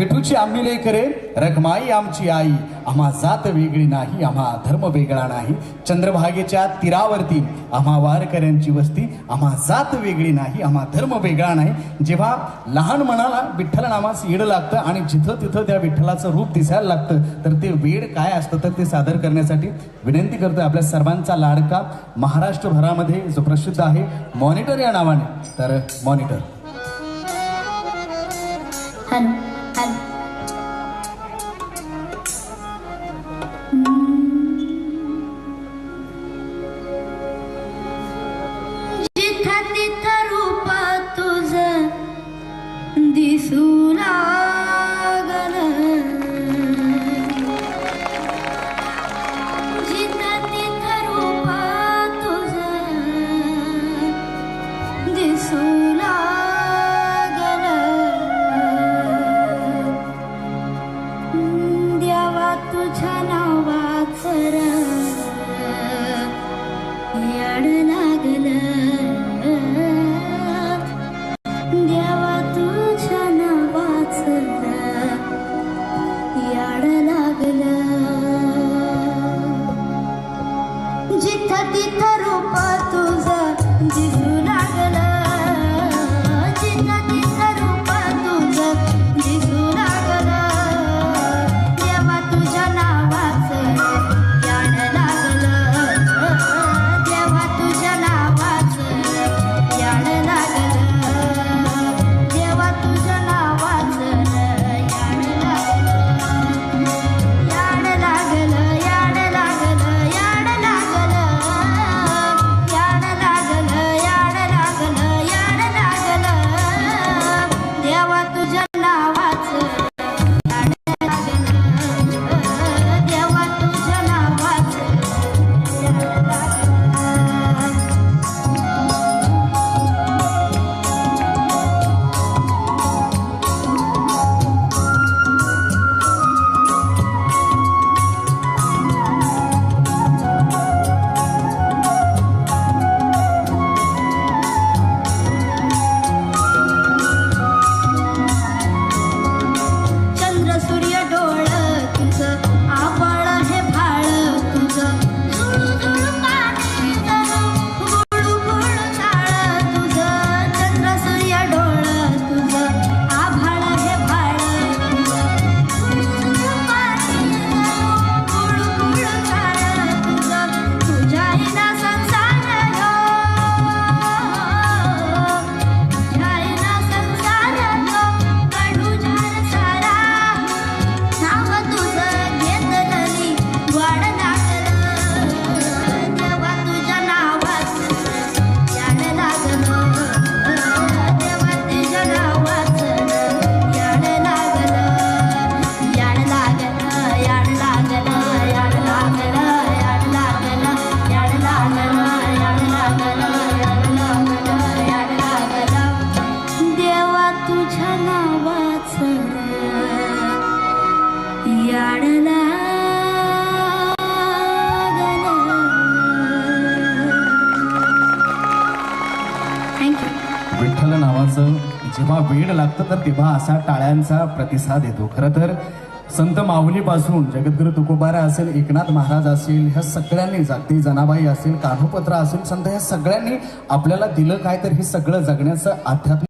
विठूची आम्ही लेकरे रखमाई आमची आई. आम्हा जात वेगळी नाही आम्हा धर्म वेगळा नाही. चंद्रभागेच्या तीरावरती आम्हा वारकऱ्यांची वस्ती आम्हा जात वेगळी नाही आम्हा धर्म वेगळा नाही. जेव्हा लहान मनाला विठ्ठल नामास येड लागतं आणि जिथं तिथं त्या विठ्ठलाचं रूप दिसायला लागतं तर ते वेड काय असतं तर ते सादर करण्यासाठी विनंती करतोय आपल्या सर्वांचा लाडका महाराष्ट्रभरामध्ये जो प्रसिद्ध आहे मॉनिटर या नावाने. तर मॉनिटर. हॅलो 安。याड लागलं. देवा तुझ्या नावाचं याड लागलं. जिथं तिथं रूप तुझं दिसू लागलं. विठ्ठल नावाचं जेव्हा वेळ लागतं तर तेव्हा असा टाळ्यांचा प्रतिसाद येतो. खरं तर संत माऊलीपासून जगद्गुरु तुकोबारा असेल एकनाथ महाराज असेल ह्या सगळ्यांनी जाती जनाबाई असेल कान्होपत्र असेल संत ह्या सगळ्यांनी आपल्याला दिलं काय तर हे सगळं जगण्याचं आध्यात्मिक